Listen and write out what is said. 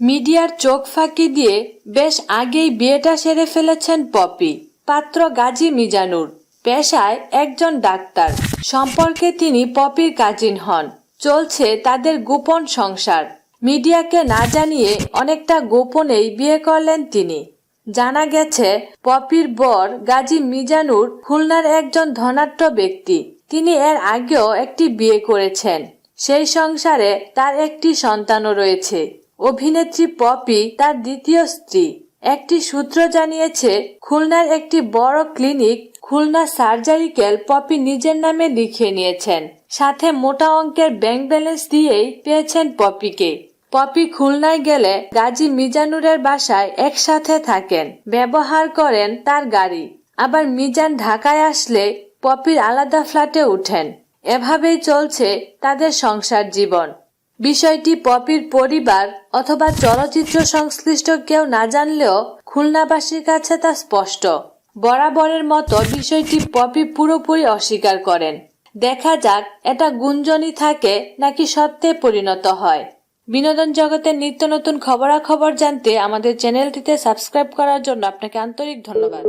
মিডিয়ার চোখ ফাঁকি দিয়ে বেশ আগেই বিয়েটা সেরে ফেলেছেন পপি, পাত্র গাজী মিজানুর। পেশায় একজন ডাক্তার। সম্পর্কে তিনি পপির কাজিন হন। চলছে তাদের গোপন সংসার। মিডিয়াকে না জানিয়ে অনেকটা গোপনেই বিয়ে করলেন তিনি। জানা গেছে, পপির বর গাজী মিজানুর খুলনার একজন ধনাঢ্য ব্যক্তি। তিনি এর আগেও একটি বিয়ে করেছেন। সেই সংসারে তার একটি সন্তানও রয়েছে। অভিনেত্রী পপি, তার দ্বিতীয় স্ত্রী। একটি সূত্র জানিয়েছে, খুলনার একটি বড় ক্লিনিক, খুলনা সার্জারিক্যাল পপি নিজের নামে লিখিয়ে নিয়েছেন। সাথে মোটা অঙ্কের ব্যাংক ব্যালেন্স দিয়েই পেয়েছেন পপিকে। পপি খুলনায় গেলে গাজী মিজানুরের বাসায় একসাথে থাকেন। ব্যবহার করেন তার গাড়ি। আবার মিজান ঢাকায় আসলে পপির আলাদা ফ্ল্যাটে উঠেন। এভাবেই চলছে তাদের সংসার জীবন। বিষয়টি পপির পরিবার অথবা চলচ্চিত্র সংশ্লিষ্ট কেউ না জানলেও খুলনাবাসীর কাছে তা স্পষ্ট। বরাবরের মতো বিষয়টি পপি পুরোপুরি অস্বীকার করেন। দেখা যাক, এটা গুঞ্জনই থাকে নাকি সত্যে পরিণত হয়। বিনোদন জগতের নিত্য নতুন খবরাখবর জানতে আমাদের চ্যানেলটিতে সাবস্ক্রাইব করার জন্য আপনাকে আন্তরিক ধন্যবাদ।